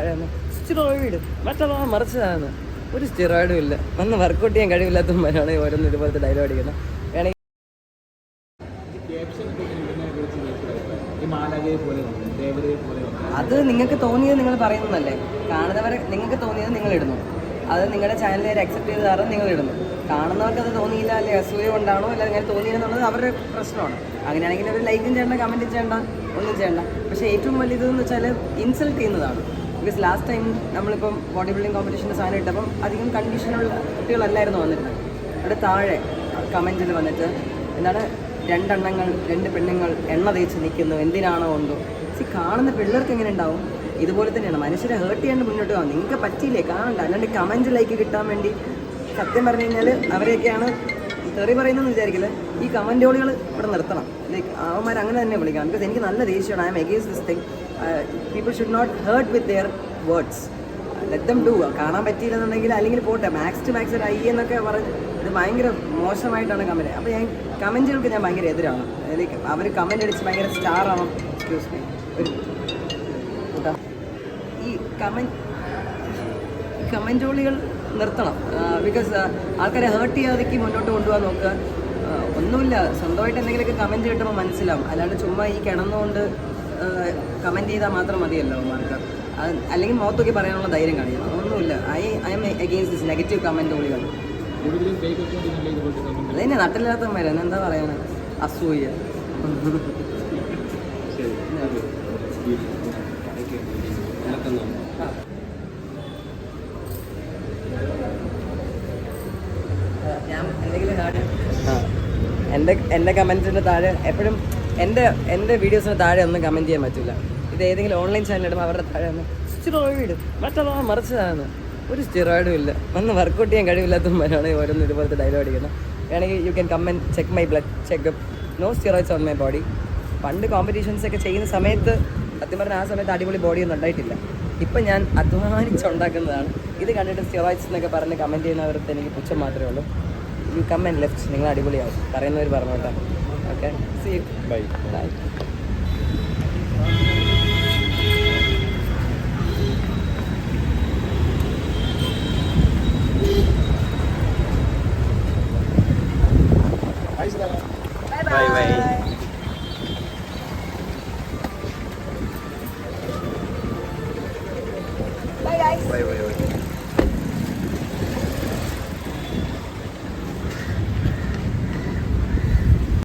താഴെ സ്റ്റിറോയിഡ് മറ്റുള്ളവ മറിച്ചതാണ്. ഒരു സ്റ്റിറോയിഡും ഇല്ല. ഒന്ന് വർക്കൗട്ട് ചെയ്യാൻ കഴിവില്ലാത്തവന്മാരാണ് ഓരോന്ന് ഇതുപോലത്തെ ഡയലോഗ് അടിക്കുന്നത് അത് നിങ്ങൾക്ക് തോന്നിയത് നിങ്ങൾ പറയുന്നതല്ലേ? കാണുന്നവരെ നിങ്ങൾക്ക് തോന്നിയത് നിങ്ങൾ ഇടുന്നു. അത് നിങ്ങളുടെ ചാനലിൽ അക്സെപ്റ്റ് ചെയ്ത് കാരണം നിങ്ങൾ ഇടുന്നു. കാണുന്നവർക്ക് അത് തോന്നിയില്ല അല്ലെ? അസൂയ കൊണ്ടാണോ? അല്ല അങ്ങനെ തോന്നിയെന്നുള്ളത് അവരുടെ പ്രശ്നമാണ്. അങ്ങനെയാണെങ്കിൽ അവർ ലൈക്കും ചെയ്യേണ്ട കമന്റും ചെയ്യേണ്ട ഒന്നും ചെയ്യേണ്ട. പക്ഷേ ഏറ്റവും വലിയതെന്ന് വെച്ചാൽ ഇൻസൾട്ട് ചെയ്യുന്നതാണ്. ബിക്കോസ് ലാസ്റ്റ് ടൈം നമ്മളിപ്പം ബോഡി ബിൽഡിംഗ് കോമ്പറ്റീഷന്റെ സാധനം ഇട്ടപ്പം അധികം കണ്ടീഷനുള്ള കുട്ടികളല്ലായിരുന്നു വന്നിരുന്നത്. അവിടെ താഴെ കമന്റിൽ വന്നിട്ട് എന്താണ് രണ്ടെണ്ണങ്ങൾ രണ്ട് പെണ്ണുങ്ങൾ എണ്ണ തേച്ച് നിൽക്കുന്നു. എന്തിനാണോ ഉണ്ടോ സി കാണുന്ന പിള്ളേർക്ക് എങ്ങനെ ഉണ്ടാവും? ഇതുപോലെ തന്നെയാണ്. മനുഷ്യരെ ഹേർട്ട് ചെയ്യാണ്ട് മുന്നോട്ട് പോകാം. നിങ്ങൾക്ക് പറ്റിയില്ലേ? കാണണ്ട. അല്ലാണ്ട് കമന്റ് ലൈക്ക് കിട്ടാൻ വേണ്ടി സത്യം പറഞ്ഞു കഴിഞ്ഞാൽ അവരെയൊക്കെയാണ് തെറി പറയുന്നതെന്ന് വിചാരിക്കില്ല ഈ കമന്റോളികൾ ഇവിടെ നിർത്തണം. ലൈക്ക് അവന്മാർ അങ്ങനെ തന്നെ വിളിക്കണം. ബിക്കോസ് എനിക്ക് നല്ല ദേഷ്യമാണ്. I'm against this thing people should not hurt with their words let them do കാണാൻ പറ്റിയില്ലെന്നുണ്ടെങ്കിൽ അല്ലെങ്കിൽ പോട്ടെ. മാക്സ് ടു മാക്സ് ഒരു ഐ എന്നൊക്കെ പറഞ്ഞ് ഇത് ഭയങ്കര മോശമായിട്ടാണ് കമന്റ് അപ്പോൾ ഞാൻ കമന്റുകൾക്ക് ഞാൻ ഭയങ്കര എതിരാണ്. ലൈക്ക് അവർ കമന്റ് അടിച്ച് ഭയങ്കര സ്റ്റാർ ആവാം എക്സ്ക്യൂസ് മീ ഒരു ഈ കമന്റ് കമന്റോളികൾ നിർത്തണം. ബിക്കോസ് ആൾക്കാരെ ഹേർട്ട് ചെയ്യാതേക്ക് മുന്നോട്ട് കൊണ്ടുപോകാൻ നോക്കുക. ഒന്നുമില്ല. സ്വന്തമായിട്ട് എന്തെങ്കിലുമൊക്കെ കമന്റ് കിട്ടുമ്പോൾ മനസ്സിലാവും. അല്ലാണ്ട് ചുമ്മാ ഈ കിടന്നുകൊണ്ട് കമന്റ് ചെയ്താൽ മാത്രം മതിയല്ലോ മാർക്ക് അത് അല്ലെങ്കിൽ മുഖത്തൊക്കെ പറയാനുള്ള ധൈര്യം കാണിക്കണം. അതൊന്നുമില്ല. I I'm against this negative comment ഒളികൾ. Fake അക്കൗണ്ടിൽ ഇതുപോലത്തെ കമന്റ് അത് തന്നെ നട്ടില്ലാത്തവന്മാരാണ് എന്താ പറയാനാ? അസൂയ. എന്റെ എന്റെ കമന്റിന്റെ താഴെ എപ്പോഴും എന്റെ എന്റെ വീഡിയോസിന് താഴെ ഒന്നും കമന്റ് ചെയ്യാൻ പറ്റില്ല ഇത് ഏതെങ്കിലും ഓൺലൈൻ ചാനൽ ഇടുമ്പോൾ അവരുടെ താഴെ ഒന്ന് സ്റ്റിറോയിഡ് മറ്റുള്ള മറിച്ചതാണ്. ഒരു സ്റ്റിറോയിഡും ഇല്ല. ഒന്ന് വർക്കൗട്ട് ചെയ്യാൻ കഴിവില്ലാത്തവരാണ് ഓരോന്നും ഇതുപോലത്തെ ഡയലോഗ് അടിക്കുന്നത് വേണമെങ്കിൽ you can come and check my blood checkup no steroids on my body പണ്ട് കോമ്പറ്റീഷൻസ് ഒക്കെ ചെയ്യുന്ന സമയത്ത് സത്യം പറഞ്ഞാൽ ആ സമയത്ത് അടിപൊളി ബോഡി ഒന്നും ഉണ്ടായിട്ടില്ല. ഇപ്പം ഞാൻ അധ്വാനിച്ചുണ്ടാക്കുന്നതാണ്. ഇത് കണ്ടിട്ട് സ്റ്റിറോയിഡ്സ് എന്നൊക്കെ പറഞ്ഞ് കമന്റ് ചെയ്യുന്നവർക്ക് എനിക്ക് പുച്ഛം മാത്രമേ ഉള്ളൂ. യു കം ലെഫ്റ്റ് നിങ്ങൾ അടിപൊളിയാവും. പറയുന്നവർ Okay, see you. Bye. Bye. Bye bye. bye, guys. Bye bye. bye.